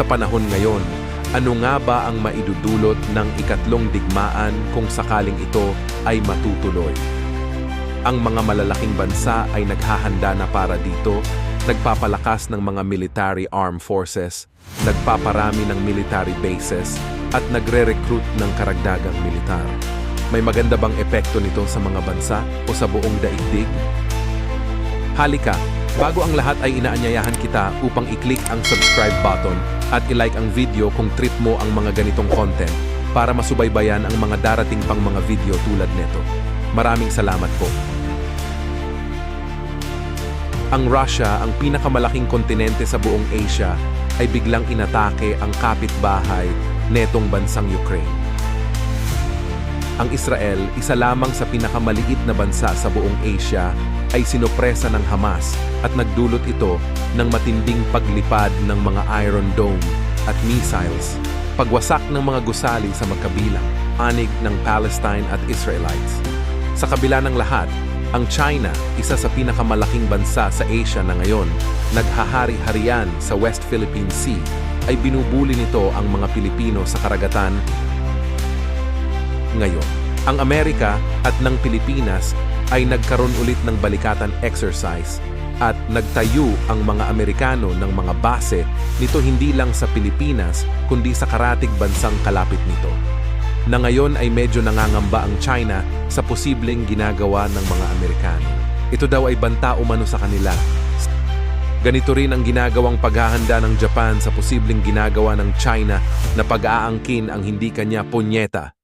Sa panahon ngayon, ano nga ba ang maidudulot ng ikatlong digmaan kung sakaling ito ay matutuloy? Ang mga malalaking bansa ay naghahanda na para dito, nagpapalakas ng mga military armed forces, nagpaparami ng military bases, at nagre-recruit ng karagdagang militar. May maganda bang epekto nito sa mga bansa o sa buong daigdig? Halika, bago ang lahat ay inaanyayahan kita upang i-click ang subscribe button at i-like ang video kung trip mo ang mga ganitong content para masubaybayan ang mga darating pang mga video tulad nito. Maraming salamat po. Ang Russia, ang pinakamalaking kontinente sa buong Asia, ay biglang inatake ang kapitbahay netong bansang Ukraine. Ang Israel, isa lamang sa pinakamaliit na bansa sa buong Asia, ay sinopresa ng Hamas at nagdulot ito ng matinding paglipad ng mga Iron Dome at missiles, pagwasak ng mga gusali sa magkabilang, anig ng Palestine at Israelites. Sa kabila ng lahat, ang China, isa sa pinakamalaking bansa sa Asia na ngayon, naghahari-harian sa West Philippine Sea, ay binubuli nito ang mga Pilipino sa karagatan ngayon. Ang Amerika at ng Pilipinas ay nagkaroon ulit ng balikatan exercise at nagtayo ang mga Amerikano ng mga base nito hindi lang sa Pilipinas kundi sa karatig bansang kalapit nito. Na ngayon ay medyo nangangamba ang China sa posibleng ginagawa ng mga Amerikano. Ito daw ay banta umano sa kanila. Ganito rin ang ginagawang paghahanda ng Japan sa posibleng ginagawa ng China na pag-aangkin ang hindi kanya punyeta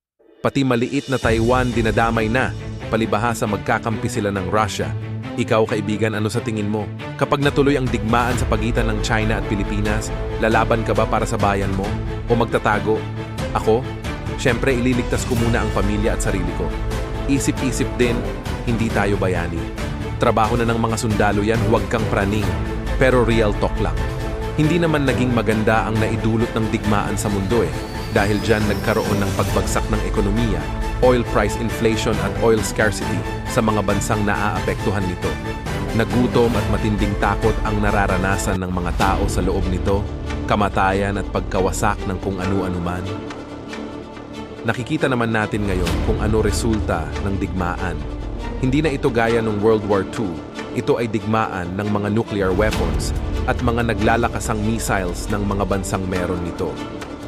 Pati maliit na Taiwan dinadamay na, palibahasa magkakampi sila ng Russia. Ikaw, kaibigan, ano sa tingin mo? Kapag natuloy ang digmaan sa pagitan ng China at Pilipinas, lalaban ka ba para sa bayan mo? O magtatago? Ako? Siyempre, ililigtas ko muna ang pamilya at sarili ko. Isip-isip din, hindi tayo bayani. Trabaho na ng mga sundalo yan, huwag kang praning. Pero real talk lang. Hindi naman naging maganda ang naidulot ng digmaan sa mundo eh dahil dyan nagkaroon ng pagbagsak ng ekonomiya, oil price inflation at oil scarcity sa mga bansang naaapektuhan nito. Nagutom at matinding takot ang nararanasan ng mga tao sa loob nito, kamatayan at pagkawasak ng kung ano-ano man. Nakikita naman natin ngayon kung ano resulta ng digmaan. Hindi na ito gaya ng World War II. Ito ay digmaan ng mga nuclear weapons at mga naglalakasang missiles ng mga bansang meron nito.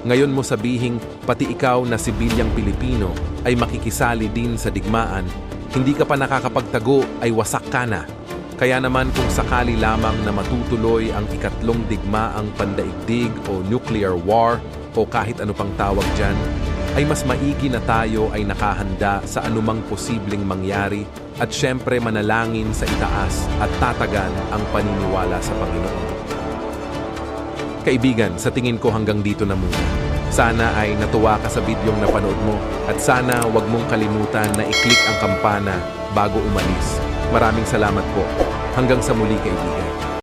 Ngayon mo sabihing pati ikaw na sibilyang Pilipino ay makikisali din sa digmaan, hindi ka pa nakakapagtago ay wasak ka na. Kaya naman kung sakali lamang na matutuloy ang ikatlong digmaang pandaigdig o nuclear war o kahit ano pang tawag dyan, ay mas maigi na tayo ay nakahanda sa anumang posibleng mangyari at syempre manalangin sa itaas at tatagan ang paniniwala sa Panginoon. Kaibigan, sa tingin ko hanggang dito na muna. Sana ay natuwa ka sa bidyong napanood mo at sana wag mong kalimutan na i-click ang kampana bago umalis. Maraming salamat po. Hanggang sa muli kaibigan.